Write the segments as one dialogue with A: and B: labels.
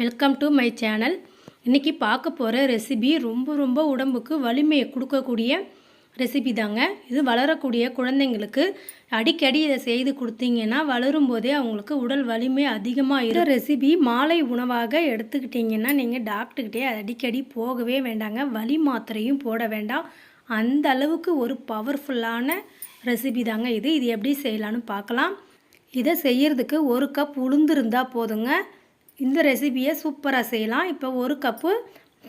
A: Welcome to my channel இன்றைக்கி பார்க்க போகிற ரெசிபி ரொம்ப ரொம்ப உடம்புக்கு வலிமையை கொடுக்கக்கூடிய ரெசிபி தாங்க. இது வளரக்கூடிய குழந்தைங்களுக்கு அடிக்கடி இதை செய்து கொடுத்தீங்கன்னா வளரும் போதே அவங்களுக்கு உடல் வலிமை அதிகமாக இருக்கிற ரெசிபி மாலை உணவாக எடுத்துக்கிட்டிங்கன்னா நீங்கள் டாக்டர்கிட்டே அடிக்கடி போகவே வேண்டாங்க. வலி மாத்திரையும் போட வேண்டாம். அந்த அளவுக்கு ஒரு பவர்ஃபுல்லான ரெசிபி தாங்க இது. இது எப்படி செய்யலான்னு பார்க்கலாம். இதை செய்கிறதுக்கு ஒரு கப் உளுந்து இருந்தால் போதுங்க. இந்த ரெசிபியை சூப்பராக செய்யலாம். இப்போ ஒரு கப்பு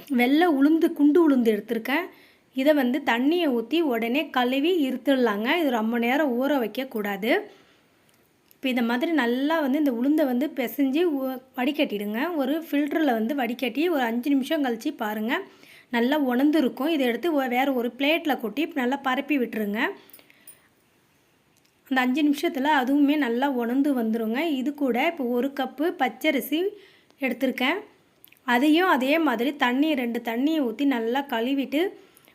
A: வெள்ளை உளுந்து குண்டு உளுந்து எடுத்திருக்கேன். இதை வந்து தண்ணியை ஊற்றி உடனே கழுவி இருத்துடலாங்க. இது ரொம்ப நேரம் ஊற வைக்கக்கூடாது. இப்போ இந்த மாதிரி நல்லா வந்து இந்த உளுந்தை வந்து பிசைஞ்சு ஊ- வடிகட்டிடுங்க. ஒரு ஃபில்டரில் வந்து வடிகட்டி ஒரு அஞ்சு நிமிஷம் கழித்து பாருங்கள் நல்லா உணர்ந்துருக்கும். இதை எடுத்து வேறு ஒரு பிளேட்டில் கொட்டி நல்லா பரப்பி விட்டுருங்க. அந்த அஞ்சு நிமிஷத்தில் அதுவுமே நல்லா உணர்ந்து வந்துருங்க. இது கூட இப்போ ஒரு கப்பு பச்சரிசி எடுத்திருக்கேன். அதையும் அதே மாதிரி தண்ணி ரெண்டு தண்ணியை ஊற்றி நல்லா கழுவிட்டு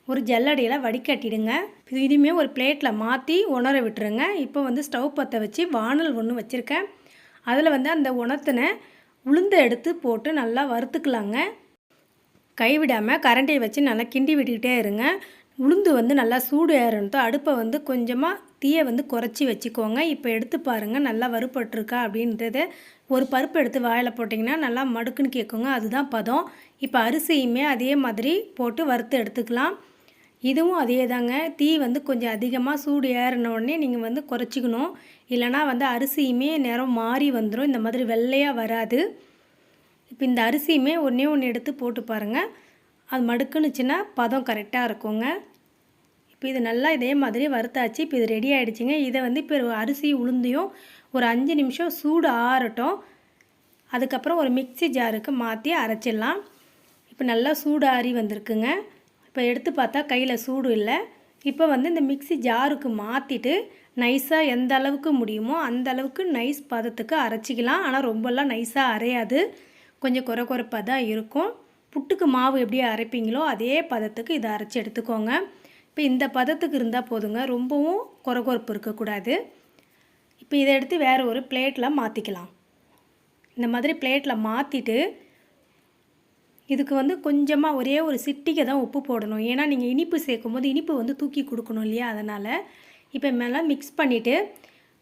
A: ஒரு ஜல்லடியில் வடிகட்டிடுங்க. இது இதுவுமே ஒரு பிளேட்டில் மாற்றி உணர விட்டுருங்க. இப்போ வந்து ஸ்டவ் பற்ற வச்சு வானல் ஒன்று வச்சுருக்கேன். அதில் வந்து அந்த உணர்த்தின உளுந்தை எடுத்து போட்டு நல்லா வறுத்துக்கலாங்க. கைவிடாமல் கரண்டியை வச்சு நல்லா கிண்டி விட்டுக்கிட்டே இருங்க. உளுந்து வந்து நல்லா சூடு ஏறணுத்தோ அடுப்பை வந்து கொஞ்சமாக தீயை வந்து குறைச்சி வச்சுக்கோங்க. இப்போ எடுத்து பாருங்கள் நல்லா வறுபட்டுருக்கா அப்படின்றத ஒரு பருப்பு எடுத்து வாயில் போட்டிங்கன்னா நல்லா மடுக்குன்னு கேட்குங்க அதுதான் பதம். இப்போ அரிசியுமே அதே மாதிரி போட்டு வறுத்து எடுத்துக்கலாம். இதுவும் அதே தாங்க தீ வந்து கொஞ்சம் அதிகமாக சூடு ஏறின உடனே நீங்கள் வந்து குறைச்சிக்கணும். இல்லைனா வந்து அரிசியுமே நிறம் மாறி வந்துடும் இந்த மாதிரி வெள்ளையாக வராது. இப்போ இந்த அரிசியுமே ஒன்றே ஒன்று எடுத்து போட்டு பாருங்கள் அது மடுக்குனுச்சுன்னா பதம் கரெக்டாக இருக்குங்க. இப்போ இது நல்லா இதே மாதிரி வறுத்தாச்சு. இப்போ இது ரெடி ஆகிடுச்சிங்க இதை வந்து இப்போ அரிசி உளுந்தையும் ஒரு அஞ்சு நிமிஷம் சூடு ஆறட்டும். அதுக்கப்புறம் ஒரு மிக்ஸி ஜாருக்கு மாற்றி அரைச்சிடலாம். இப்போ நல்லா சூடு ஆறி வந்திருக்குங்க. இப்போ எடுத்து பார்த்தா கையில் சூடு இல்லை. இப்போ வந்து இந்த மிக்ஸி ஜாருக்கு மாற்றிட்டு நைஸாக எந்த அளவுக்கு முடியுமோ அந்த அளவுக்கு நைஸ் பதத்துக்கு அரைச்சிக்கலாம். ஆனால் ரொம்பலாம் நைஸாக அரையாது. கொஞ்சம் குறை குறைப்பாக தான் இருக்கும். புட்டுக்கு மாவு எப்படி அரைப்பீங்களோ அதே பதத்துக்கு இதை அரைச்சி எடுத்துக்கோங்க. இப்போ இந்த பதத்துக்கு இருந்தால் போதுங்க. ரொம்பவும் குறை இருக்கக்கூடாது. இப்போ இதை எடுத்து வேறு ஒரு பிளேட்டில் மாற்றிக்கலாம் இந்த மாதிரி பிளேட்டில் மாற்றிட்டு இதுக்கு வந்து கொஞ்சமாக ஒரே ஒரு சிட்டிகை தான் உப்பு போடணும். ஏன்னா நீங்கள் இனிப்பு சேர்க்கும் போது இனிப்பு வந்து தூக்கி கொடுக்கணும் இல்லையா? அதனால் இப்போ மேலே மிக்ஸ் பண்ணிவிட்டு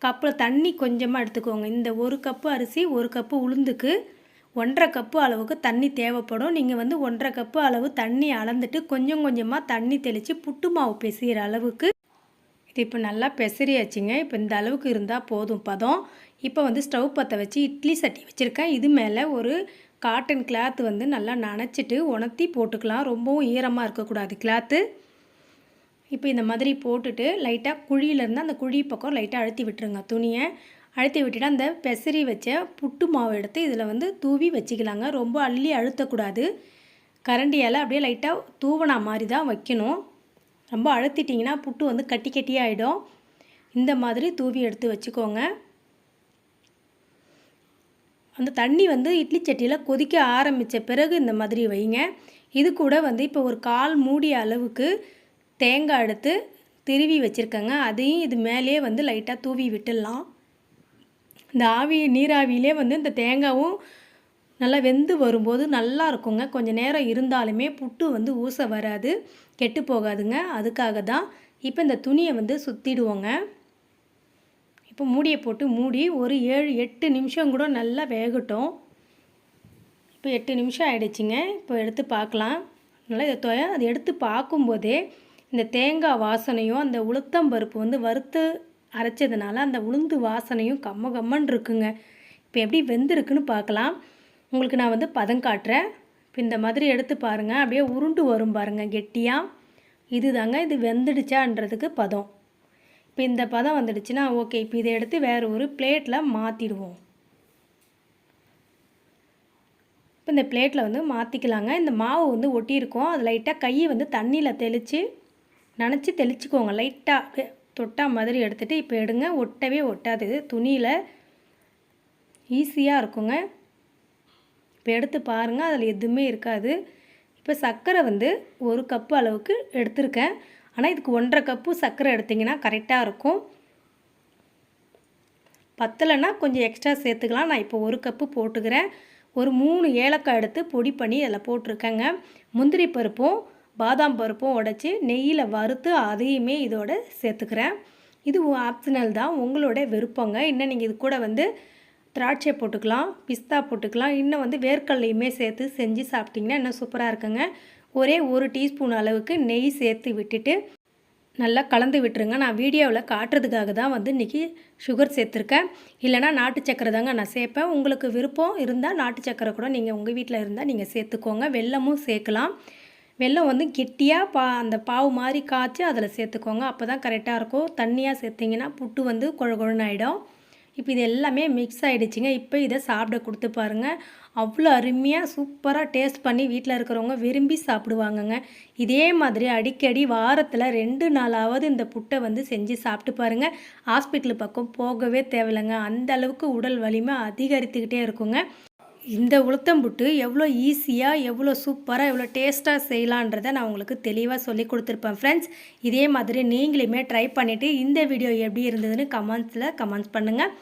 A: கப்பில் தண்ணி கொஞ்சமாக எடுத்துக்கோங்க. இந்த ஒரு கப்பு அரிசி ஒரு கப்பு உளுந்துக்கு ஒன்றரை கப்பு அளவுக்கு தண்ணி தேவைப்படும். நீங்கள் வந்து ஒன்றரை கப்பு அளவு தண்ணி அளந்துட்டு கொஞ்சம் கொஞ்சமாக தண்ணி தெளித்து புட்டு மாவு பிசைகிற அளவுக்கு இது இப்போ நல்லா பெசரியாச்சுங்க இப்போ இந்த அளவுக்கு இருந்தால் போதும் பதம். இப்போ வந்து ஸ்டவ் பற்ற வச்சு இட்லி சட்டி வச்சுருக்கேன். இது மேலே ஒரு காட்டன் கிளாத் வந்து நல்லா நனைச்சிட்டு உணர்த்தி போட்டுக்கலாம். ரொம்பவும் ஈரமாக இருக்கக்கூடாது கிளாத்து. இப்போ இந்த மாதிரி போட்டுட்டு லைட்டாக குழியிலேருந்து அந்த குழி பக்கம் லைட்டாக அழுத்தி விட்டுருங்க. துணியை அழுத்தி விட்டுட்டு அந்த பெசரி வச்ச புட்டு மாவு எடுத்து இதில் வந்து தூவி வச்சுக்கலாங்க. ரொம்ப அள்ளி அழுத்தக்கூடாது. கரண்டியால் அப்படியே லைட்டாக தூவனா மாதிரி தான் வைக்கணும். ரொம்ப அழுத்திட்டிங்கன்னா புட்டு வந்து கட்டி கட்டியாகிடும் இந்த மாதிரி தூவி எடுத்து வச்சுக்கோங்க. அந்த தண்ணி வந்து இட்லி சட்டியில் கொதிக்க ஆரம்பித்த பிறகு இந்த மாதிரி வைங்க. இது கூட வந்து இப்போ ஒரு கால் மூடிய அளவுக்கு தேங்காய் எடுத்து திருவி வச்சுருக்கேங்க. அதையும் இது மேலேயே வந்து லைட்டாக தூவி விட்டுடலாம். இந்த ஆவி நீராவியிலே வந்து இந்த தேங்காவும் நல்லா வெந்து வரும்போது நல்லா இருக்குங்க. கொஞ்சம் நேரம் இருந்தாலுமே புட்டு வந்து ஊச வராது கெட்டு போகாதுங்க. அதுக்காக தான் இப்போ இந்த துணியை வந்து சுற்றிடுவோங்க இப்போ மூடியை போட்டு மூடி ஒரு ஏழு எட்டு நிமிஷம் கூட நல்லா வேகட்டும். இப்போ எட்டு நிமிஷம் ஆகிடுச்சிங்க இப்போ எடுத்து பார்க்கலாம். நல்லா இதை தொய அதை எடுத்து பார்க்கும்போதே இந்த தேங்காய் வாசனையும் அந்த உளுத்தம்பருப்பு வந்து வறுத்து அரைச்சதுனால அந்த உளுந்து வாசனையும் கம்ம கம்மன் இருக்குங்க. இப்போ எப்படி வெந்திருக்குன்னு பார்க்கலாம். உங்களுக்கு நான் வந்து பதம் காட்டுறேன். இப்போ இந்த மாதிரி எடுத்து பாருங்கள் அப்படியே உருண்டு வரும் பாருங்கள் கெட்டியாக இதுதாங்க இது வெந்துடுச்சான்றதுக்கு பதம். இப்போ இந்த பதம் வந்துடுச்சுன்னா ஓகே இப்போ இதை எடுத்து வேறு ஒரு பிளேட்டில் மாற்றிடுவோம் இப்போ இந்த பிளேட்டில் வந்து மாற்றிக்கலாங்க இந்த மாவு வந்து ஒட்டியிருக்கோம். அது லைட்டாக கையை வந்து தண்ணியில் தெளித்து நனைச்சி தெளிச்சுக்கோங்க. லைட்டாக தொட்டா மாதிரி எடுத்துகிட்டு இப்போ எடுங்க. ஒட்டவே ஒட்டாது. துணியில் ஈஸியாக இருக்குங்க. இப்போ எடுத்து பாருங்கள் அதில் எதுவுமே இருக்காது. இப்போ சர்க்கரை வந்து ஒரு கப்பு அளவுக்கு எடுத்திருக்கேன். ஆனால் இதுக்கு ஒன்றரை கப்பு சர்க்கரை எடுத்திங்கன்னா கரெக்டாக இருக்கும். பத்தலைன்னா கொஞ்சம் எக்ஸ்ட்ரா சேர்த்துக்கலாம். நான் இப்போ ஒரு கப்பு போட்டுக்கிறேன். ஒரு மூணு ஏலக்காய் எடுத்து பொடி பண்ணி அதில் போட்டிருக்கேங்க. முந்திரி பருப்பும் பாதாம் பருப்பும் உடச்சி நெய்யில் வறுத்து அதையுமே இதோட சேர்த்துக்கிறேன். இது ஆப்ஷனல் தான். உங்களோட விருப்பங்க. இன்னும் நீங்கள் இது கூட வந்து திராட்சை போட்டுக்கலாம் பிஸ்தா போட்டுக்கலாம். இன்னும் வந்து வேர்க்கடலையுமே சேர்த்து செஞ்சு சாப்பிட்டிங்கன்னா இன்னும் சூப்பராக இருக்குங்க. ஒரே ஒரு டீஸ்பூன் அளவுக்கு நெய் சேர்த்து விட்டுட்டு நல்லா கலந்து விட்டுருங்க. நான் வீடியோவில் காட்டுறதுக்காக தான் வந்து இன்றைக்கி சுகர் சேர்த்துருக்கேன். இல்லைனா நாட்டு சக்கரை தாங்க நான் சேர்ப்பேன். உங்களுக்கு விருப்பம் இருந்தால் நாட்டு சக்கரை கூட நீங்கள் உங்கள் வீட்டில் இருந்தால் நீங்கள் சேர்த்துக்கோங்க. வெள்ளமும் சேர்க்கலாம். வெள்ளம் வந்து கெட்டியாக பா அந்த பாவு மாதிரி காய்ச்சி அதில் சேர்த்துக்கோங்க. அப்போ தான் கரெக்டாக இருக்கும். தண்ணியாக சேர்த்திங்கன்னா புட்டு வந்து குழகுழன்னு ஆகிடும் இப்போ இது எல்லாமே மிக்ஸ் ஆகிடுச்சிங்க இப்போ இதை சாப்பிட கொடுத்து பாருங்கள் அவ்வளோ அருமையாக சூப்பராக டேஸ்ட் பண்ணி வீட்டில் இருக்கிறவங்க விரும்பி சாப்பிடுவாங்கங்க. இதே மாதிரி அடிக்கடி வாரத்தில் ரெண்டு நாளாவது இந்த புட்டை வந்து செஞ்சு சாப்பிட்டு பாருங்கள் ஹாஸ்பிட்டல் பக்கம் போகவே தேவையில்லைங்க. அந்த அளவுக்கு உடல் வலிமை அதிகரித்துக்கிட்டே இருக்குங்க. இந்த உளுத்தம்புட்டு எவ்வளோ ஈஸியாக எவ்வளோ சூப்பராக எவ்வளோ டேஸ்ட்டாக செய்யலான்றதை நான் உங்களுக்கு தெளிவாக சொல்லி கொடுத்துருப்பேன் ஃப்ரெண்ட்ஸ் இதே மாதிரி நீங்களுமே ட்ரை பண்ணிவிட்டு இந்த வீடியோ எப்படி இருந்ததுன்னு கமெண்ட்ஸில் கமெண்ட்ஸ் பண்ணுங்கள்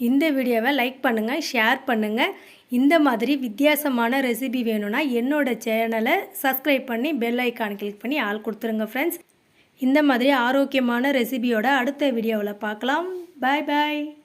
A: இந்த வீடியோவை லைக் பண்ணுங்கள் ஷேர் பண்ணுங்கள் இந்த மாதிரி வித்தியாசமான ரெசிபி வேணும்னா என்னோடய சேனலை சப்ஸ்கிரைப் பண்ணி பெல் ஐக்கான் கிளிக் பண்ணி ஆள் கொடுத்துருங்க ஃப்ரெண்ட்ஸ் இந்த மாதிரி ஆரோக்கியமான ரெசிபியோட அடுத்த வீடியோவில் பார்க்கலாம். பாய் பாய்